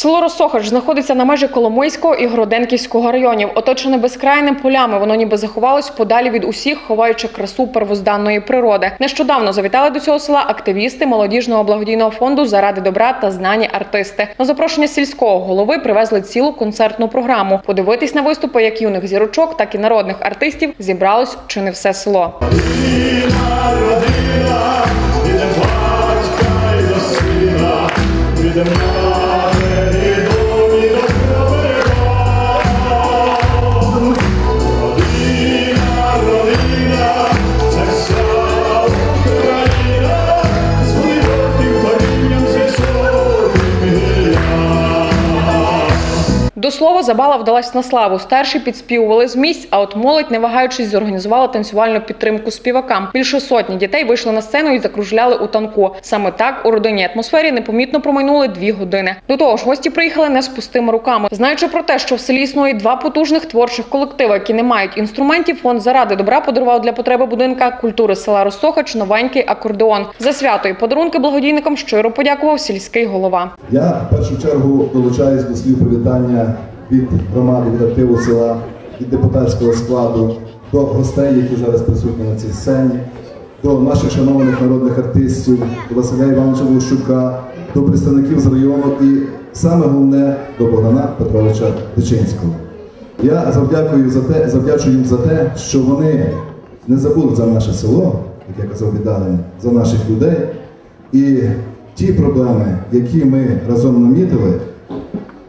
Село Росохач знаходиться на межі Коломийського і Городенківського районів, оточене безкрайними полями. Воно ніби заховалось подалі від усіх, ховаючи красу первозданної природи. Нещодавно завітали до цього села активісти молодіжного благодійного фонду заради добра та знані артисти. На запрошення сільського голови привезли цілу концертну програму. Подивитись на виступи як юних зірочок, так і народних артистів зібралось чи не все село. До слова, забава вдалась на славу. Старші підспівували з місць, а от молодь, не вагаючись, зорганізувала танцювальну підтримку співакам. Більше сотні дітей вийшли на сцену і закружляли у танку. Саме так у родинній атмосфері непомітно промайнули дві години. До того ж, гості приїхали не з пустими руками. Знаючи про те, що в селі існує два потужних творчих колективи, які не мають інструментів, фонд заради добра подарував для потреби будинка культури села Росохач новенький акордеон. За свято і подарунки благодійникам щиро подякував сільський голова. Я в першу чергу долучаюсь до слів привітання від громади, від активу села, від депутатського складу, до гостей, які зараз присутні на цій сцені, до наших шанованих народних артистів, до Василя Івановича Волощука, до представників з району і саме головне до Богдана Петровича Дичинського. Я завдякую за те, завдячую їм за те, що вони не забули за наше село, як я казав віддалення, за наших людей. І ті проблеми, які ми разом намітили,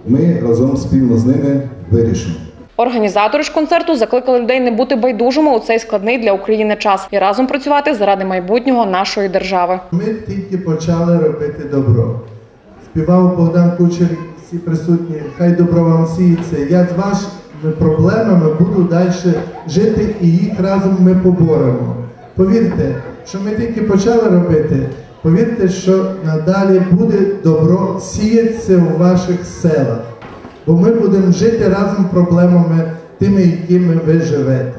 ми разом спільно з ними вирішимо. Організатори ж концерту закликали людей не бути байдужими у цей складний для України час і разом працювати заради майбутнього нашої держави. Ми тільки почали робити добро. Співав Богдан Кучер, всі присутні, хай добро вам сіється. Я з вашими проблемами буду далі жити і їх разом ми поборемо. Повірте, що ми тільки почали робити. Повірте, що надалі буде добро сіятися у ваших селах. Бо ми будемо жити разом проблемами тими, якими ви живете.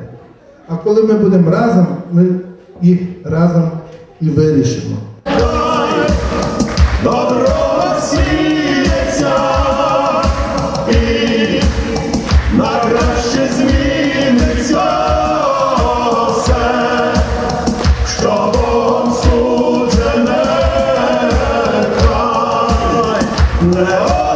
А коли ми будемо разом, ми їх разом і вирішимо. No.